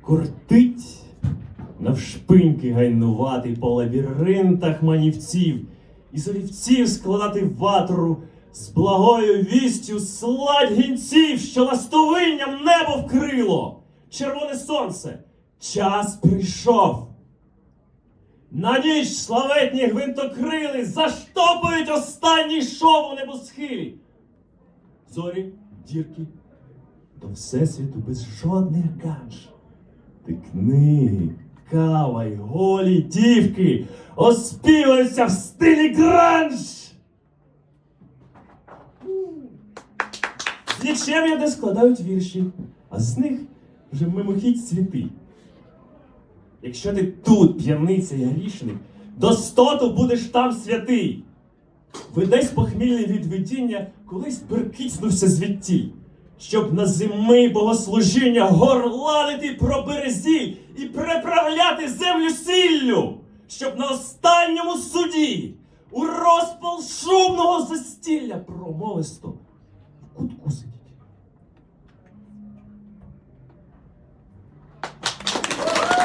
Кортить навшпиньки гайнувати по лабіринтах манівців, і з олівців складати ватру з благою вістю сладь гінців, що ластовинням небо вкрило. Червоне сонце, час прийшов. На ніч славетні гвинтокрили заштопують останній шов у небосхилі. Зорі, дірки, до всесвіту без жодних ганж. Ти книги, кава й голі дівки оспіваються в стилі гранж. З нічем де складають вірші, а з них вже мимохідь цвіти. Якщо ти тут, п'яниця і грішник, до стоту будеш там святий. Видесь похмільне від видіння, колись перекицнувся звідтіль, щоб на зими богослужіння горланити про березі і приправляти землю сіллю, щоб на останньому суді у розпал шумного застілля промовисто в кутку сидіти.